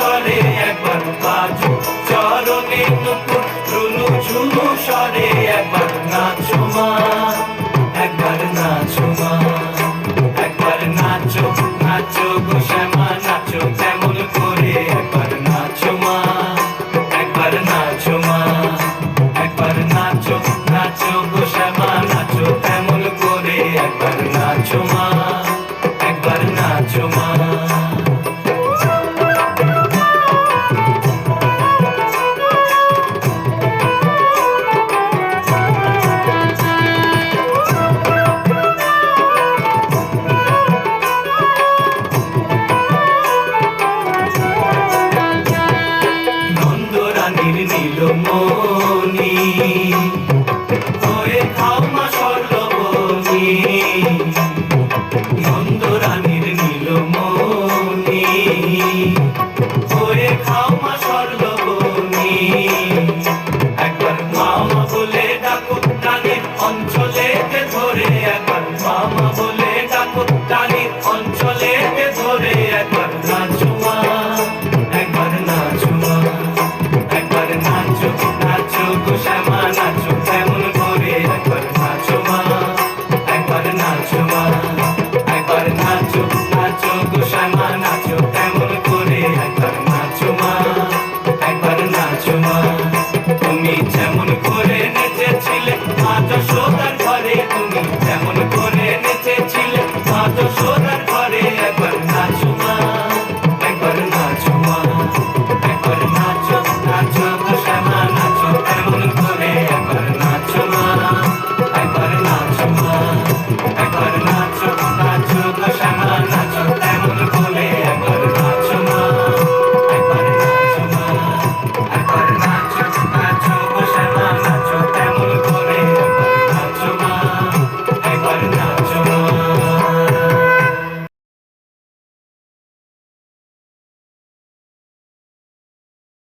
বছরে একবার পাঁচ সর্বণী হয়ে খাও মা সর্বণী নন্দরানীর নীলমণি। হয়ে খাও মা